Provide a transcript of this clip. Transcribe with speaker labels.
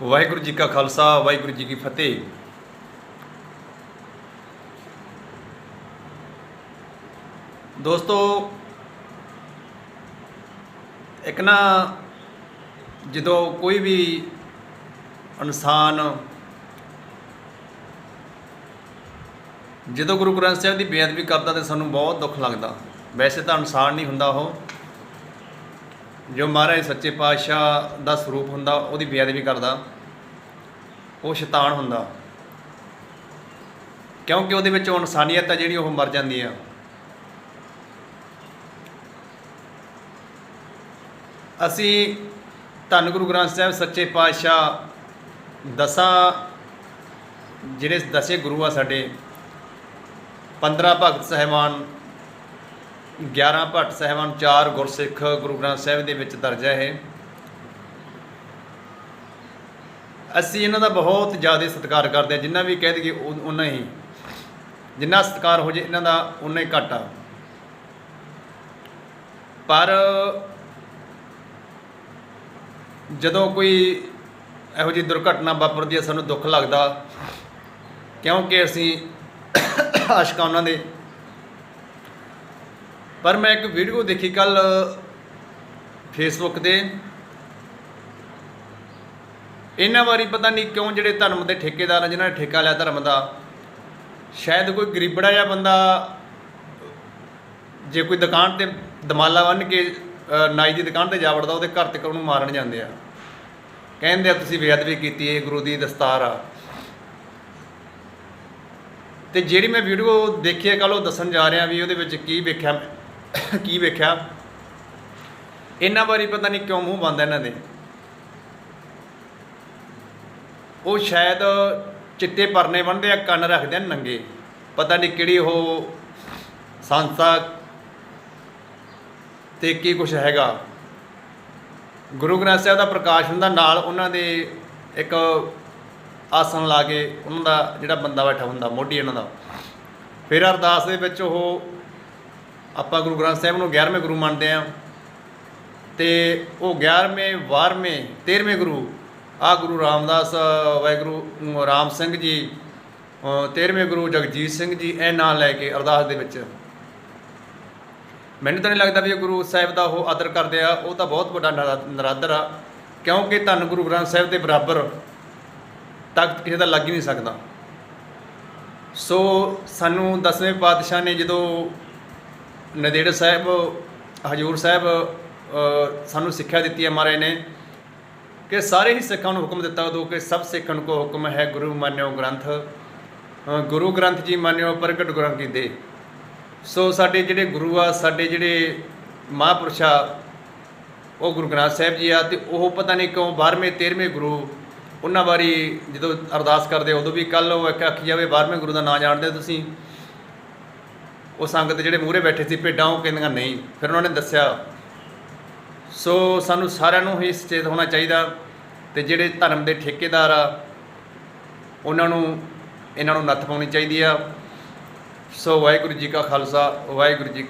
Speaker 1: ਵਾਹਿਗੁਰੂ ਜੀ ਕਾ ਖਾਲਸਾ, ਵਾਹਿਗੁਰੂ ਜੀ ਕੀ ਫਤਿਹ। ਦੋਸਤੋ, ਇੱਕ ਨਾ ਜਦੋਂ ਕੋਈ ਵੀ ਇਨਸਾਨ ਜਦੋਂ ਗੁਰੂ ਗ੍ਰੰਥ ਸਾਹਿਬ ਦੀ ਬੇਅਦਬੀ ਕਰਦਾ ਤੇ ਸਾਨੂੰ ਬਹੁਤ ਦੁੱਖ ਲੱਗਦਾ, ਵੈਸੇ ਤਾਂ ਇਨਸਾਨ ਨਹੀਂ ਹੁੰਦਾ ਉਹ। ਜੋ ਮਹਾਰਾਜ ਸੱਚੇ ਪਾਤਸ਼ਾਹ ਦਾ ਸਰੂਪ ਹੁੰਦਾ, ਉਹਦੀ ਬੇਅਦਬੀ ਕਰਦਾ। ਉਹ ਸ਼ੈਤਾਨ ਹੁੰਦਾ। ਕਿਉਂਕਿ ਉਹਦੇ ਵਿੱਚ ਇਨਸਾਨੀਅਤ ਆ ਜਿਹੜੀ, ਉਹ ਮਰ ਜਾਂਦੀ ਆ। ਅਸੀਂ ਧੰਨ ਗੁਰੂ ਗ੍ਰੰਥ ਸਾਹਿਬ ਸੱਚੇ ਪਾਤਸ਼ਾਹ ਦਸਾਂ, ਜਿਹੜੇ ਦਸੇ ਗੁਰੂ ਆ ਸਾਡੇ 15 ਭਗਤ ਸਹਿਬਾਨ 11 ਭੱਟ ਸਾਹਿਬਾਨ 4 ਗੁਰਸਿੱਖ ਗੁਰੂ ਗ੍ਰੰਥ ਸਾਹਿਬ ਦੇ ਵਿੱਚ ਦਰਜ ਹੈ ਇਹ। ਅਸੀਂ ਇਹਨਾਂ ਦਾ ਬਹੁਤ ਜ਼ਿਆਦਾ ਸਤਿਕਾਰ ਕਰਦੇ ਹਾਂ। ਜਿੰਨਾ ਵੀ ਕਹਿ ਦਈਏ ਉਹਨਾਂ ਹੀ। ਜਿੰਨਾ ਸਤਿਕਾਰ ਹੋ ਜੇ ਇਹਨਾਂ ਦਾ, ਉਨਾ ਹੀ ਘੱਟ ਆ। ਪਰ ਜਦੋਂ ਕੋਈ ਇਹੋ ਜਿਹੀ ਦੁਰਘਟਨਾ ਵਾਪਰਦੀ ਹੈ, ਸਾਨੂੰ ਦੁੱਖ ਲੱਗਦਾ। ਕਿਉਂਕਿ ਅਸੀਂ ਆਸ਼ਕਾਂ ਉਹਨਾਂ ਦੇ ਪਰ ਮੈਂ ਇੱਕ ਵੀਡੀਓ ਦੇਖੀ ਕੱਲ ਫੇਸਬੁੱਕ ਤੇ। ਇਹਨਾਂ ਵਾਰੀ ਪਤਾ ਨਹੀਂ ਕਿਉਂ ਜਿਹੜੇ ਧਰਮ ਦੇ ਠੇਕੇਦਾਰ ਆ, ਜਿਨ੍ਹਾਂ ਨੇ ਠੇਕਾ ਲਿਆ ਧਰਮ ਦਾ, ਸ਼ਾਇਦ ਕੋਈ ਗਰੀਬੜਾ ਜਿਹਾ ਬੰਦਾ, ਜੇ ਕੋਈ ਦੁਕਾਨ ਤੇ ਦਮਾਲਾ ਬੰਨ ਕੇ ਨਾਈ ਦੀ ਦੁਕਾਨ ਤੇ ਜਾ ਵੜਦਾ, ਉਹਦੇ ਘਰ ਤੱਕ ਉਹਨੂੰ ਮਾਰਨ ਜਾਂਦੇ ਆ। ਕਹਿੰਦੇ ਆ, ਤੁਸੀਂ ਬੇਅਦਬੀ ਕੀਤੀ ਇਹ ਗੁਰੂ ਦੀ ਦਸਤਾਰ ਆ। ਤੇ ਜਿਹੜੀ ਮੈਂ ਵੀਡੀਓ ਦੇਖੀ ਹੈ ਕੱਲ ਉਹ ਦੱਸਣ ਜਾ ਰਿਹਾ ਵੀ ਉਹਦੇ ਵਿੱਚ ਕੀ ਵੇਖਿਆ ਕੀ ਵੇਖਿਆ? ਇਹਨਾਂ ਬਾਰੇ ਪਤਾ ਨਹੀਂ ਕਿਉਂ ਮੂੰਹ ਬੰਦ ਇਹਨਾਂ ਦੇ। ਉਹ ਸ਼ਾਇਦ ਚਿੱਟੇ ਪਰਨੇ ਬੰਨਦੇ ਆ, ਕੰਨ ਰੱਖਦੇ ਆ ਨੰਗੇ। ਪਤਾ ਨਹੀਂ ਕਿਹੜੀ ਉਹ ਸੰਸਥਾ ਤੇ ਕੀ ਕੁਝ ਹੈਗਾ। ਗੁਰੂ ਗ੍ਰੰਥ ਸਾਹਿਬ ਦਾ ਪ੍ਰਕਾਸ਼ ਹੁੰਦਾ ਨਾਲ ਉਹਨਾਂ ਦੇ ਇੱਕ ਆਸਣ ਲਾ ਕੇ ਉਹਨਾਂ ਦਾ ਜਿਹੜਾ ਬੰਦਾ ਬੈਠਾ ਹੁੰਦਾ, ਮੋਢੀ ਇਹਨਾਂ ਦਾ। ਫਿਰ ਅਰਦਾਸ ਦੇ ਵਿੱਚ ਉਹ ਆਪਾਂ ਗੁਰੂ ਗ੍ਰੰਥ ਸਾਹਿਬ ਨੂੰ 11ਵੇਂ ਗੁਰੂ ਮੰਨਦੇ ਆ ਤੇ ਉਹ 11ਵੇਂ 12ਵੇਂ 13ਵੇਂ ਗੁਰੂ ਆ ਗੁਰੂ ਰਾਮਦਾਸ ਵਾਹਿਗੁਰੂ ਰਾਮ ਸਿੰਘ ਜੀ ਅ, 13ਵੇਂ ਗੁਰੂ ਜਗਜੀਤ ਸਿੰਘ ਜੀ ਇਹ ਨਾਂ ਲੈ ਕੇ ਅਰਦਾਸ ਦੇ ਵਿੱਚ। ਮੈਨੂੰ ਤਾਂ ਨਹੀਂ ਲੱਗਦਾ ਵੀ ਇਹ ਗੁਰੂ ਸਾਹਿਬ ਦਾ ਉਹ ਆਦਰ ਕਰਦੇ ਆ ਉਹ ਤਾਂ ਬਹੁਤ ਵੱਡਾ ਨਰਾ- ਨਰਾਦਰ ਆ। ਕਿਉਂਕਿ ਧੰਨ ਗੁਰੂ ਗ੍ਰੰਥ ਸਾਹਿਬ ਦੇ ਬਰਾਬਰ ਤਖਤ ਕਿਸੇ ਦਾ ਲੱਗ ਹੀ ਨਹੀਂ ਸਕਦਾ। ਸੋ ਸਾਨੂੰ ਦਸਵੇਂ ਪਾਤਸ਼ਾਹ ਨੇ ਜਦੋਂ ਨੰਦੇੜ ਸਾਹਿਬ, ਹਜੂਰ ਸਾਹਿਬ ਸਾਨੂੰ ਸਿੱਖਿਆ ਦਿੱਤੀ ਹੈ ਮਹਾਰਾਜ ਨੇ ਕਿ ਸਾਰੇ ਹੀ ਸਿੱਖਾਂ ਨੂੰ ਹੁਕਮ ਦਿੱਤਾ ਉਦੋਂ ਕਿ ਸਭ ਸਿੱਖਣ ਨੂੰ ਕੋ ਹੁਕਮ ਹੈ ਗੁਰੂ ਮੰਨਿਓ ਗ੍ਰੰਥ ਗੁਰੂ ਗ੍ਰੰਥ ਜੀ ਮੰਨਿਓ, ਪ੍ਰਗਟ ਗੁਰਾਂ ਕੀ ਦੇ। ਸੋ ਸਾਡੇ ਜਿਹੜੇ ਗੁਰੂ ਆ, ਸਾਡੇ ਜਿਹੜੇ ਮਹਾਂਪੁਰਸ਼ ਆ ਉਹ ਗੁਰੂ ਗ੍ਰੰਥ ਸਾਹਿਬ ਜੀ ਆ ਤੇ ਉਹ ਪਤਾ ਨਹੀਂ ਕਿਉਂ 12ਵੇਂ 13ਵੇਂ ਗੁਰੂ ਉਹਨਾਂ ਬਾਰੇ ਜਦੋਂ ਅਰਦਾਸ ਕਰਦੇ ਉਦੋਂ ਵੀ ਕੱਲ ਉਹ ਇੱਕ ਆਖੀ ਜਾਵੇ 12ਵੇਂ ਗੁਰੂ ਦਾ ਨਾਂ ਜਾਣਦੇ ਹੋ ਤੁਸੀਂ। ਉਹ ਸੰਗਤ ਜਿਹੜੇ ਮੂਹਰੇ ਬੈਠੇ ਸੀ, ਭੇਡਾਂ ਉਹ ਕਹਿੰਦੀਆਂ, ਨਹੀਂ। ਫਿਰ ਉਹਨਾਂ ਨੇ ਦੱਸਿਆ, ਸੋ ਸਾਨੂੰ ਸਾਰਿਆਂ ਨੂੰ ਹੀ ਸੁਚੇਤ ਹੋਣਾ ਚਾਹੀਦਾ ਤੇ ਜਿਹੜੇ ਧਰਮ ਦੇ ਠੇਕੇਦਾਰ ਆ, ਉਹਨਾਂ ਨੂੰ, ਇਹਨਾਂ ਨੂੰ ਨੱਥ ਪਾਉਣੀ ਚਾਹੀਦੀ ਆ। ਸੋ ਵਾਹਿਗੁਰੂ ਜੀ ਕਾ ਖਾਲਸਾ, ਵਾਹਿਗੁਰੂ ਜੀ